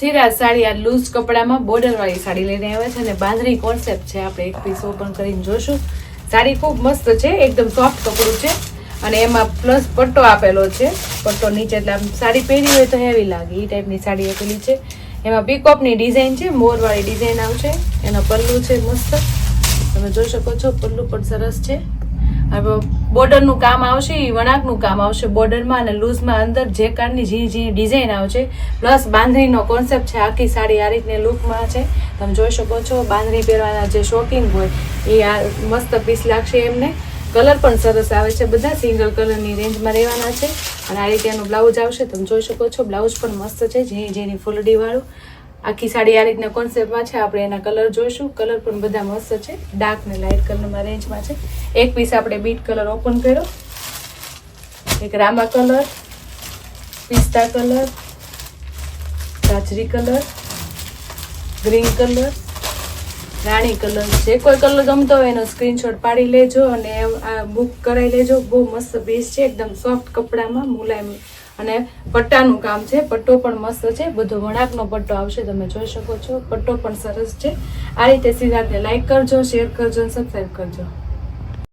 સિરાજ સાડી આ લૂઝ કપડામાં બોર્ડર વાળી સાડી લઈને આવ્યા છે અને બાંધણી કોન્સેપ્ટ છે. આપણે એક પીસ ઓપન કરીને જોશું. સાડી ખૂબ મસ્ત છે, એકદમ સોફ્ટ કપડું છે અને એમાં પ્લસ પટ્ટો આપેલો છે. પટ્ટો નીચે એટલે આમ સાડી પહેરી હોય તો હેવી લાગે. એ ટાઈપની સાડી આપેલી છે. એમાં પીકોપની ડિઝાઇન છે મોરવાળી ડિઝાઇન આવશે. એનો પલ્લું છે મસ્ત. તમે જોઈ શકો છો, પલ્લું પણ સરસ છે. બોર્ડરનું કામ આવશે એ વણાકનું કામ આવશે બોર્ડરમાં અને લૂઝમાં અંદર જે કારની ઝીણી ઝીણી ડિઝાઇન આવશે, પ્લસ બાંધણીનો કોન્સેપ્ટ છે, આખી સાડી આ રીતની લૂકમાં છે. તમે જોઈ શકો છો, બાંધણી પહેરવાના જે શોખીન હોય એ આ મસ્ત પીસ લાગશે એમને. કલર પણ સરસ આવે છે, બધા સિંગલ કલરની રેન્જમાં રહેવાના છે. અને આ રીતે એનું બ્લાઉઝ આવશે, તમે જોઈ શકો છો બ્લાઉઝ પણ મસ્ત છે ઝીણી ઝીણી ફૂલડીવાળું આખી સાડી આ રીતના કોન્સેપ્ટમાં છે. આપણે એના કલર જોઈશું. કલર પણ બધા મસ્ત છે. ડાર્ક ને લાઇટ કલરમાં રેન્જમાં છે. એક પીસ આપણે બીટ કલર ઓપન કર્યો. એક રામા કલર પિસ્તા કલર ગાજરી કલર ગ્રીન કલર રાણી કલર જે કોઈ કલર ગમતો હોય એનો સ્ક્રીનશોટ પાડી લેજો અને આ બુક કરાવી લેજો. બહુ મસ્ત બેસ છે, એકદમ સોફ્ટ કપડામાં, મુલાયમ અને પટ્ટાનું કામ છે. પટ્ટો પણ મસ્ત છે. બધો વણાકનો પટ્ટો આવશે, તમે જોઈ શકો છો. પટ્ટો પણ સરસ છે. આ રીતે સિદ્ધાર્થને લાઈક કરજો શેર કરજો અને સબસ્ક્રાઈબ કરજો.